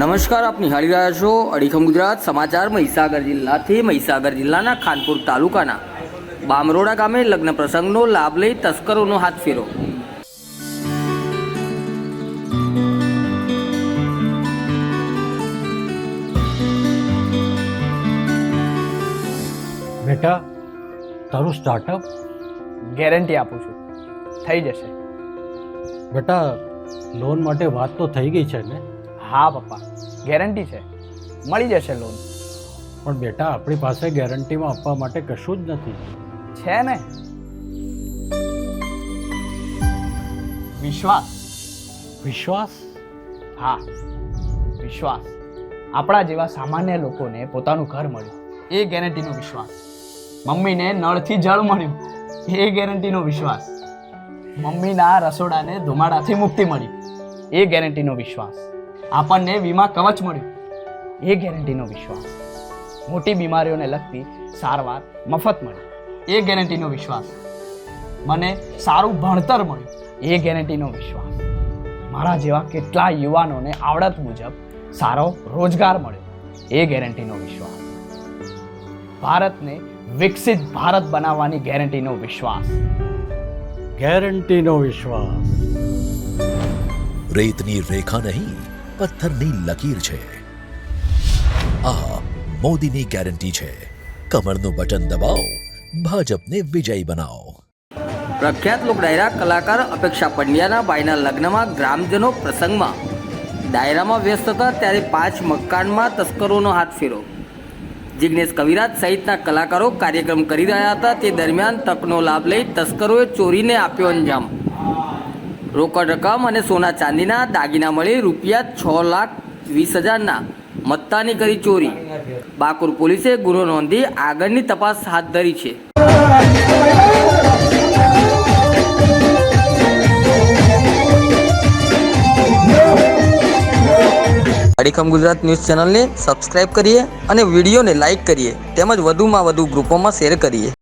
નમસ્કાર આપ નિહાળી રહ્યા છો અડીખમ ગુજરાત સમાચાર મહીસાગર જિલ્લાથી. મહીસાગર જિલ્લાના ખાનપુર તાલુકાના બામરોડા ગામે લગ્ન પ્રસંગનો લાભ લઈ તસ્કરોનો હાથ ફેરો. બેટા તારું સ્ટાર્ટઅપ ગેરંટી આપું છું. થઈ જશે. બેટા લોન માટે વાત તો થઈ ગઈ છે ને? હા પપ્પા. ગેરંટી છે. મળી જશે લોન પણ બેટા આપણી પાસે ગેરંટીમાં આપવા માટે કશું જ નથી. છે ને? વિશ્વાસ. વિશ્વાસ? હા વિશ્વાસ. આપણા જેવા સામાન્ય લોકોને પોતાનું ઘર મળ્યું. એ ગેરંટીનો વિશ્વાસ. મમ્મીને નળથી જળ મળ્યું. એ ગેરંટીનો વિશ્વાસ. મમ્મીના રસોડાને ધુમાડાથી મુક્તિ મળી. એ ગેરંટીનો વિશ્વાસ. આપણને વીમા કવચ મળ્યું. એ ગેરંટીનો વિશ્વાસ. મોટી બીમારીઓને લગતી સારવાર મફત મળી. એ ગેરંટીનો વિશ્વાસ. મને સારું ભણતર મળ્યું. એ ગેરંટીનો વિશ્વાસ. મારા જેવા કેટલા યુવાનોને આવડત મુજબ સારો રોજગાર મળ્યો. એ ગેરંટીનો વિશ્વાસ. ભારતને વિકસિત ભારત બનાવવાની ગેરંટીનો વિશ્વાસ. ગેરંટીનો વિશ્વાસ. રેતની રેખા નહીં પથ્થરની લકીર છે. આ મોદીની ગેરંટી છે. કમળનું બટન દબાવો. ભાજપને વિજયી બનાવો. પ્રખ્યાત લોક ડાયરા કલાકાર અપેક્ષા પંડ્યાના ભાઈના લગ્નમાં ગ્રામજનો પ્રસંગમાં ડાયરામાં વ્યસ્ત હતા ત્યારે પાંચ મકાનમાં તસ્કરોનો હાથ ફેરો. જિગ્નેશ કવિરાજ સહિતના કલાકારો કાર્યક્રમ કરી રહ્યા હતા. તે દરમિયાન તકનો લાભ લઈ તસ્કરોએ ચોરીને આપ્યો અંજામ. રોકડ રકમ અને સોના ચાંદીના દાગીના મળી રૂપિયા છ લાખ વીસ હજારના મત્તાની કરી ચોરી. બાકુર પોલીસે ગુનો નોંધી આગળની તપાસ હાથ ધરી છે. અડીખમ ગુજરાત ન્યૂઝ ચેનલને સબસ્ક્રાઇબ કરીએ અને વિડીયોને લાઇક કરીએ. તેમજ વધુમાં વધુ ગ્રુપોમાં શેર કરીએ.